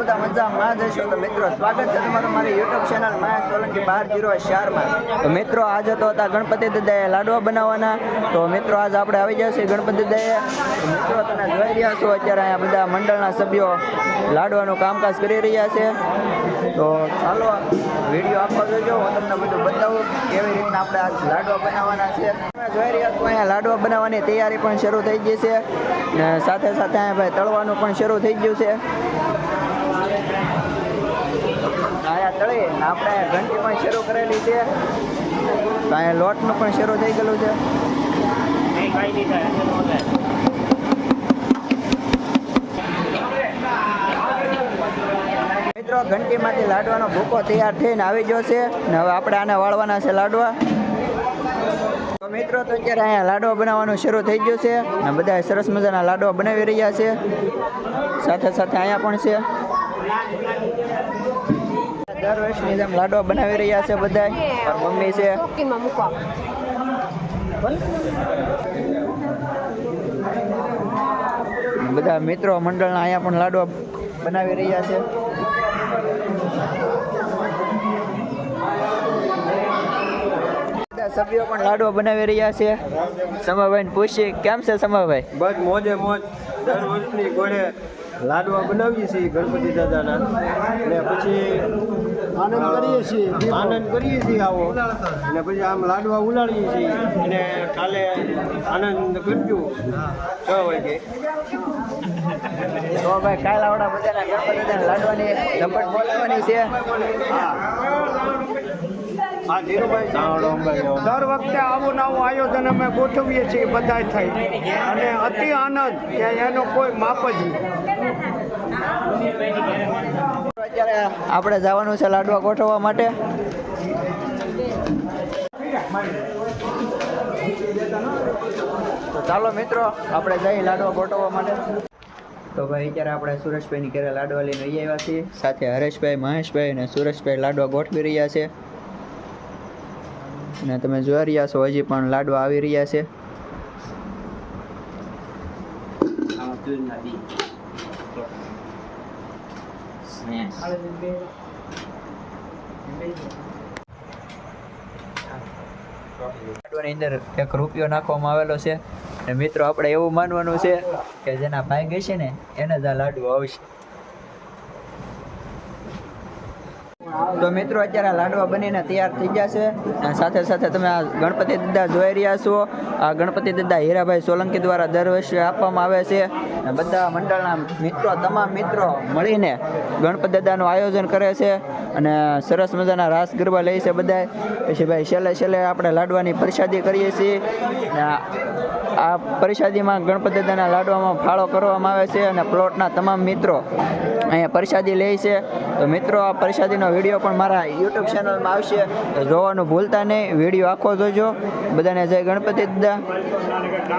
બધા મજામાં? જશો તો મિત્રો, સ્વાગત છે તમારું મારી યુટ્યુબ ચેનલ માયા સોલંકી બાર જીરો ચારમાં તો મિત્રો, આજ તો હતા ગણપતિ દાદાએ લાડવા બનાવવાના. તો મિત્રો, આજ આપણે આવી છીએ ગણપતિ દાદાએ. મિત્રો, તમે જોઈ રહ્યા છો અત્યારે અહીંયા બધા મંડળના સભ્યો લાડવાનું કામકાજ કરી રહ્યા છે. તો ચાલો, વીડિયો આપવા જોજો. હું તમને બધું બતાવું કેવી રીતના આપણે આજ લાડવા બનાવવાના છે. જોઈ રહ્યા છો અહીંયા લાડવા બનાવવાની તૈયારી પણ શરૂ થઈ ગઈ છે. સાથે સાથે અહીંયા ભાઈ તળવાનું પણ શરૂ થઈ ગયું છે. અહીંયા તળી આપણે ઘંટી પણ શરૂ કરેલી છે. તો અહીંયા લોટનું પણ શરૂ થઈ ગયેલું છે. મિત્રો ઘંટીમાંથી લાડવાનો ભૂકો તૈયાર થઈને આવી ગયો છે ને હવે આપણે આને વાળવાના છે લાડવા. તો મિત્રો તો અત્યારે અહીંયા લાડવા બનાવવાનું શરૂ થઈ ગયું છે ને બધા સરસ મજાના લાડવા બનાવી રહ્યા છે. સાથે સાથે અહીંયા પણ છે. દર વર્ષની જેમ લાડવા બનાવી રહ્યા છે બધા મમ્મી છે. ચોકીમાં મૂકવા. બધા મિત્રો મંડળના અહીંયા પણ લાડવા બનાવી રહ્યા છે. બધા સભ્યો પણ લાડવા બનાવી રહ્યા છે. સમાભાઈને પૂછીએ કેમ છે સમાભાઈ? બસ મોજે મોજ. દર વર્ષની ઘોડે લાડવા બનાવીએ છીએ ગણપતિ દાદાના. અને પછી આનંદ કરીએ છીએ. આનંદ કરીએ છીએ આવો. અને પછી આમ લાડવા ઉલાડીએ છીએ. અને કાલે આનંદ કરજો. છ વાગે. તો ભાઈ કાલ આવડા બધાના ગણપતિ દાદાના લાડવાની ઝપટ બોલાવવાની છે. દર વખતે આવું નવું આયોજન અમે ગોઠવીએ છીએ બધા થઈ. અને અતિ આનંદ કે એનો કોઈ માપ જ નહીં. અત્યારે આપણે જવાનું છે લાડવા ગોઠવવા માટે. ચાલો મિત્રો, આપણે જઈ લાડવા ગોઠવવા માટે. તો ભાઈ, અત્યારે આપણે સુરેશભાઈની ઘરે લાડવા લઈને આવી આવ્યા છીએ. સાથે હરેશભાઈ, મહેશભાઈ અને સુરેશભાઈ લાડવા ગોઠવી રહ્યા છે. અને તમે જોઈ રહ્યા છો, હજી પણ લાડવા આવી રહ્યા છે. લાડવાની અંદર એક રૂપિયો નાખવામાં આવેલો છે. અને મિત્રો, આપણે એવું માનવાનું છે કે જેના ભાઈ ગઈ છે ને, એને જ આ લાડુ આવશે. તો મિત્રો, અત્યારે લાડવા બનીને તૈયાર થઈ ગયા છે. અને સાથે સાથે તમે આ ગણપતિ દાદા જોઈ રહ્યા છો. ગણપતિ દાદા હીરાભાઈ સોલંકી દ્વારા દર વર્ષે આપવામાં આવે છે. બધા મંડળના મિત્રો, તમામ મિત્રો મળીને ગણપતિ દાદાનું આયોજન કરે છે અને સરસ મજાના રાસ ગરબા લે છે બધા પછી ભાઈ છેલ્લે છેલ્લે આપણે લાડવાની પ્રસાદી કરીએ છીએ. આ પ્રસાદીમાં ગણપતિ દાદાના લાડવામાં ફાળો કરવામાં આવે છે અને પ્લોટના તમામ મિત્રો અહીંયા પ્રસાદી લે છે. તો મિત્રો, આ પ્રસાદીનો વીડિયો પણ મારા યુટ્યુબ ચેનલમાં આવશે. તો જોવાનું ભૂલતા નહીં, વીડિયો આખો જોજો. બધાને જય ગણપતિ દાદા. ఉందా